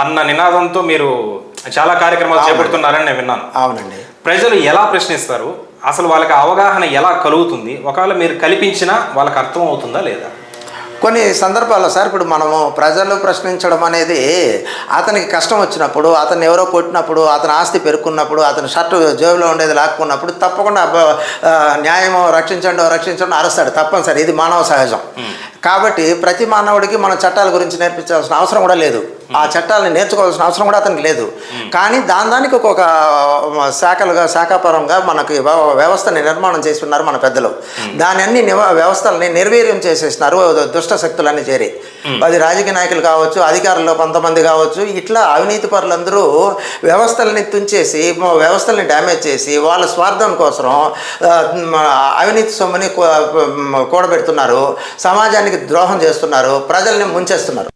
అన్న నినాదంతో మీరు చాలా కార్యక్రమాలు చేపడుతున్నారని నేను విన్నాను. అవునండి. ప్రజలు ఎలా ప్రశ్నిస్తారు? అసలు వాళ్ళకి అవగాహన ఎలా కలుగుతుంది? ఒకవేళ మీరు కల్పించినా వాళ్ళకి అర్థం అవుతుందా లేదా? కొన్ని సందర్భాల్లో సార్ ఇప్పుడు మనము ప్రజలు ప్రశ్నించడం అనేది అతనికి కష్టం వచ్చినప్పుడు అతను ఎవరో కొట్టినప్పుడు అతని ఆస్తి పెరుక్కున్నప్పుడు అతని షర్టు జేబులో ఉండేది లాక్కున్నప్పుడు తప్పకుండా న్యాయమో రక్షించండి రక్షించండి అరుస్తాడు తప్పనిసరి. ఇది మానవ సహజం. కాబట్టి ప్రతి మానవుడికి మన చట్టాల గురించి నేర్పించాల్సిన అవసరం కూడా లేదు. ఆ చట్టాలను నేర్చుకోవాల్సిన అవసరం కూడా అతనికి లేదు. కానీ దాని దానికి ఒక శాఖలుగా శాఖాపరంగా మనకి వ్యవ- వ్యవస్థని నిర్మాణం చేసి ఉన్నారు మన పెద్దలు. దాని అన్ని వ్యవస్థల్ని నిర్వీర్యం చేసేసినారు దుష్ట శక్తులన్నీ చేరి. అది రాజకీయ నాయకులు కావచ్చు అధికారులు కొంతమంది కావచ్చు ఇట్లా అవినీతి పరులందరూ వ్యవస్థల్ని తుంచేసి వ్యవస్థల్ని డ్యామేజ్ చేసి వాళ్ళ స్వార్థం కోసం అవినీతి సొమ్ముని కూడబెడుతున్నారు. సమాజానికి ద్రోహం చేస్తున్నారు ప్రజల్ని ముంచేస్తున్నారు.